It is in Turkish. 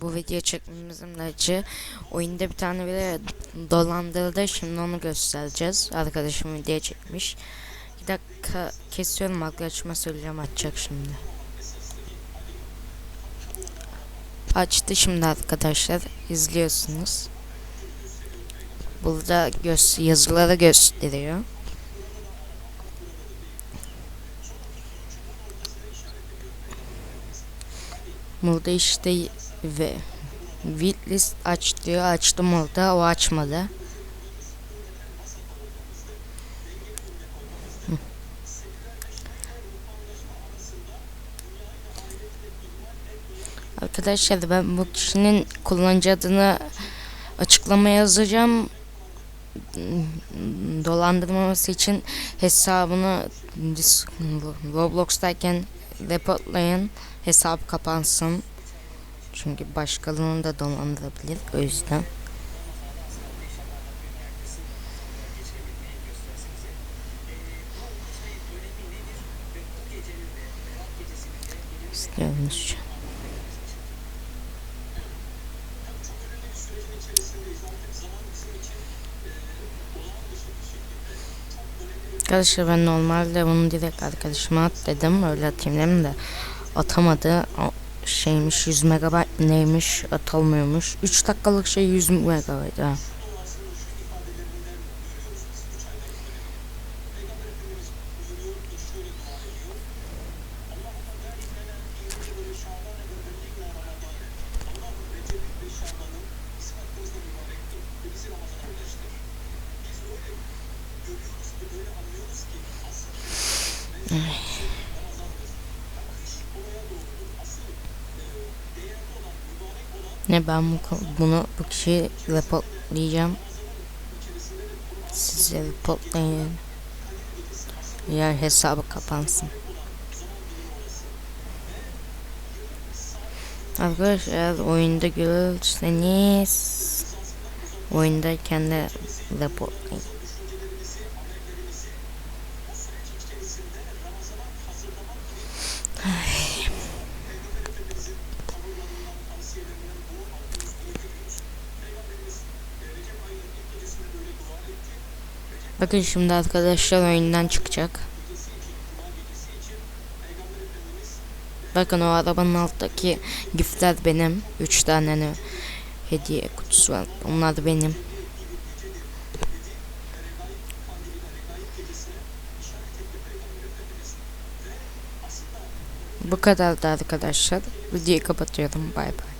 bu video çekmemizin amacı oyunda bir tane bile dolandırıldı. Şimdi onu göstereceğiz. Arkadaşım video çekmiş. Bir dakika kesiyorum arkadaşıma söyleyeceğim açacak şimdi. Açtı şimdi arkadaşlar. izliyorsunuz. Burada göz yazıları gösteriyor. Burada işte ve Waitlist aç diyor. Açtım orada. O açmadı. Arkadaşlar ben bu kişinin kullanıcı adını açıklamaya yazacağım. Dolandırmaması için hesabını Roblox'tayken reportlayın. Hesap kapansın. Çünkü başkalarını da dolandırabilir. O yüzden. İstiyormuş. Arkadaşlar ben normalde bunu direkt arkadaşıma at dedim. Öyle atayım dedim de atamadı. Şeymiş 100 megabayt neymiş atılmıyormuş. 3 dakikalık şey 100 megabayt ha. Ne ben bu, bunu bu kişiyi reportlayacağım. Size reportlayın. Yer hesabı kapansın. Arkadaşlar oyunda görürseniz oyundayken de reportlayın. Bakın şimdi arkadaşlar oyundan çıkacak. Bakın o arabanın alttaki giftler benim. Üç tane ne hediye kutusu var. Onlar benim. Bu kadar da arkadaşlar. Videoyu kapatıyorum. Bay bay.